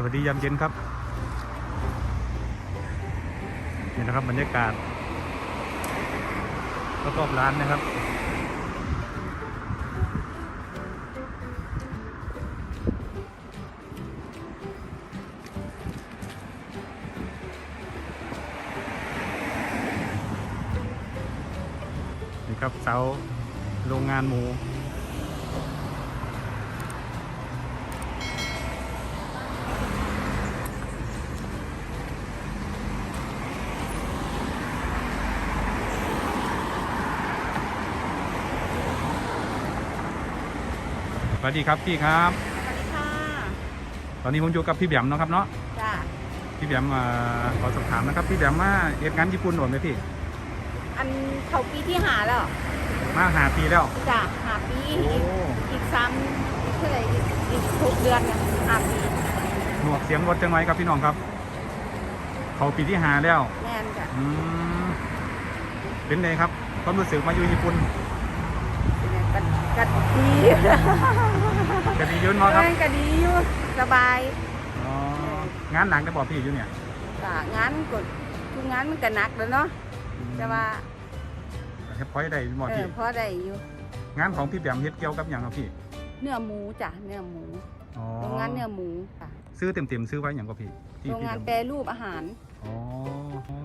สวัสดียามเย็นครับนี่นะครับบรรยากาศรอบๆร้านนะครับนี่ครับเสาโรงงานหมู สวัสดีครับพี่ครับ สวัสดีค่ะ ตอนนี้ผมอยู่กับพี่แบมเนาะครับเนาะ จ้าพี่แบมมาขอสอบถามนะครับ พี่แบมมาเอ็ดงานญี่ปุ่นโดนไหมพี่ อันเขาปีที่หาแล้ว มาหาปีแล้ว จ้าหาปีโอ้อีกอีกสามเท่าไหร่อีกอีกหกเดือนนะหาปีหนวกเสียงรถจังไรครับพี่น้องครับ เขาปีที่หาแล้วแม่นจ้ะอืมเป็นไงครับความรู้สึกมาอยู่ญี่ปุ่นกันกันดีจะ ดีอยุ่นเนาะครับแม่นกันดีอยู่สบายอ๋อ งานหนักได้บอกพี่อยู่เนี่ยจ้างานกดทุกงานมันก็หนักแล้วเนาะแต่ว่าเฮ็ดพอยได้บอกเอพี่ อพอได้อยู่งานของพี่แบมเฮ็ดเกี่ยวกับอย่างครับพี่ เนื้อหมูจ้ะเนื้อหมูอ๋อโรงงานเนื้อหมูค่ะซื้อเต็มๆซื้อไว้อย่างก็พี่ที่โรงพี่งานแบมแปรรูปอาหารอ๋อ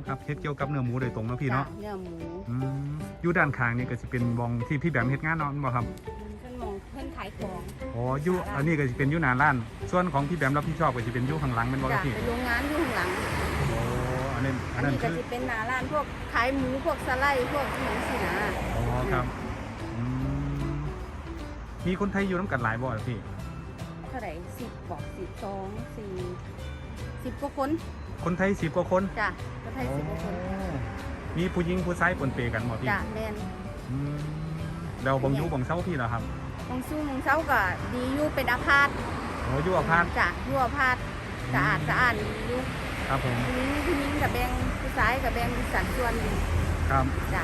ครับเฮ็ดเกี่ยวกับเนื้อหมูโดยตรงเนาะพี่จ้ะเนาะเนื้อหมูอืมอยู่ด้านข้างนี่ก็สิเป็นวองที่พี่แบมเฮ็ดงานเนาะบ่ครับ เพื่อนมองเพื่อนขายของอ๋ออยู่อันนี้ก็สิเป็นอยู่หน้าร้าน ส่วนของพี่แบมรับผิดชอบก็สิเป็นอยู่ข้างหลังเป็นบ่คจ้ะรับพี่เป็นโรงงานอยู่ข้างหลัง โอ้อันนั้นอัอันนนั้นนี้ก็คือจะเป็นหนาร้านพวกขายหมูพวกสไลด์พวกหมูสินะอ๋อครับอืมมีคนไทยอยู่น้ำกันหลายบ่ล่ะพี่ เท่าไหร่สิบบอกสิบสองสี่สิบกว่าคนคนไทย10กว่าคนจ้ะก็ไทยสิบกว่าคนโอ้มีผู้หญิงผู้ชายปนเปกันบ่พี่จ้ะแมนอืมแล้วบ่อยู่บ่งเซาพี่เหรอครับ มองสู้มองเช้าก็ดีอยู่เป็นอาพาธโอ้อยู่อพาร์ตจ้ะอยู่อาพาธสะอาดสะอาดดีอยู่ครับผมผู้หญิงผู้หญิงกับแบงผู้ชายกับแบงสัดส่วนดีครับจ้ะ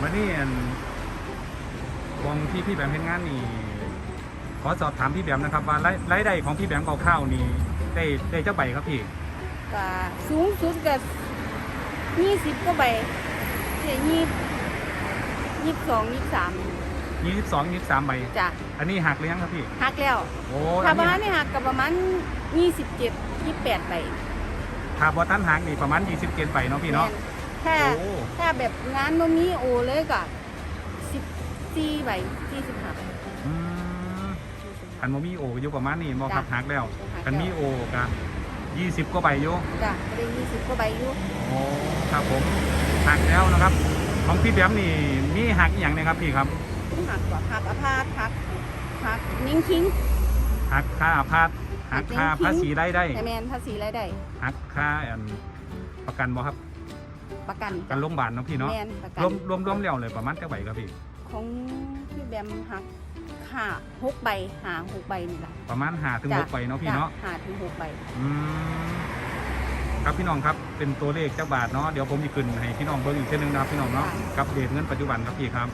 มานี่อันวงที่พี่แบมเฮ็ดงานนี่ขอสอบถามพี่แบมนะครับว่ารายรายได้ของพี่แบมคร่าวๆนี่ได้ได้เจ้าใบครับพี่ก็สูงสุดก็ยี่สิบกว่าใบเท่ยี่ยี่สิ บสองยี่สิบสาม22 23ใบ จ้ะอันนี้หักหรือยังครับพี่ หักแล้วโอ้ถ้าอันประนี้มาณนี้หักกับประมาณ27 28ใบถ้าบ่ทันหักนี่ประมาณ27ใบเนาะพี่เนาะแม่นถ้าโอ้ถ้าแบบงานบ่มีโอเลยก็14ใบ45อืมคันบ่มีโอก็อยู่ประมาณนี้บ่ครับหักแล้วคันมีโอก็20กว่าใบอยู่จ้ะได้20กว่าใบอยู่โอ้ครับผมหักแล้วนะครับ ของพี่แบมนี่มีหักอหย่างเนะครับพี่ครับ หักกว่าหักอภาสหักหักนิ้งคิงหักค่าอาพาธหักค่าหักจริงๆภาษีรายได้แต่แม่นภาษีรายได้หักค่าอันประกันบ่ครับประกันกันโรงพยาบาลเนาะพี่เนาะแม่นประกัรวมรวมรวมแล้วเลยประมาณเท่าไหร่ครับพี่ของพี่แบมหักห้าหกใบหาหกใบนี่ล่ะประมาณ5ถึงจ้ะ6ใบเนาะพี่เนาะจ้หาถึงหกใบอืมครับพี่น้องครับเป็นตัวเลขจักบาทเนาะเดี๋ยวผมจะขึ้นให้พี่น้องเบิ่งอีกเช่นนึงนะครับพี่น้องเนาะกับเดทเงินปัจจุบันครับพี่ครับ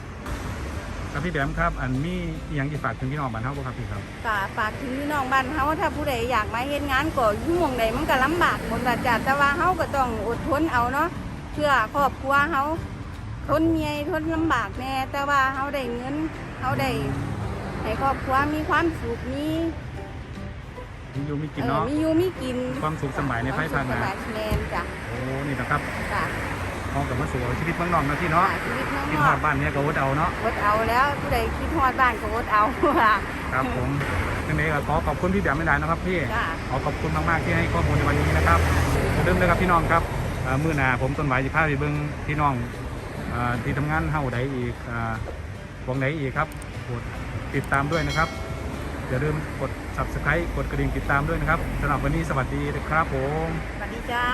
ครับพี่แบมครับ อันมีอหยังที่ฝากถึงพี่น้องบ้านเฮาบ่ครับพี่ครับก็ฝากถึงพี่น้องบ้านเฮาถ้าผู้ใดอยากมาเฮ็ดงานก็อยู่หม่องใดมันก็ลำบากหมดว่าจ้ะแต่ว่าเฮาก็ต้องอดทนเอาเนาะเพื่อครอบครัวเฮาทนเมียทนลำบากแน่แต่ว่าเฮาได้เงินเฮาได้ให้ครอบครัวมีความสุขมีมีอยู่มีกินเออเนาะมีอยู่มีกินความสุขสมัยในภายภาคหน้าความสุขสบายแม่นจ้ะโอ้นี่นะครับ จ้ะ เฮากับมาสู่ชีวิตเมืองนอกนะพี่เนาะชีวิตน้องกินนฮออกดบ้านเนี้ยก็อดเอาเนาะอดเอาแล้วผู้ใดคิดฮอดบ้านก็อดเอาค่ะ ครับผมยังไงก็ขอขอบคุณพี่แบมไม่ได้นะครับพี่จ้ะ ขอขอบคุณมากๆที่ให้ข้อมูลในวันนี้นะครับอย่าลืมนะครับพี่น้องครับเอ่อมื้อหน้าผมต้นไหวจะพาไปเบิ่งพี่น้องเอ่อที่ทำงานเฮาใดอีกอ่าวงไหนอีกครับกดติดตามด้วยนะครับอย่าลืมกด subscribe กดกระดิ่งติดตามด้วยนะครับสำหรับวันนี้สวัสดีนะครับผม สวัสดีจ้า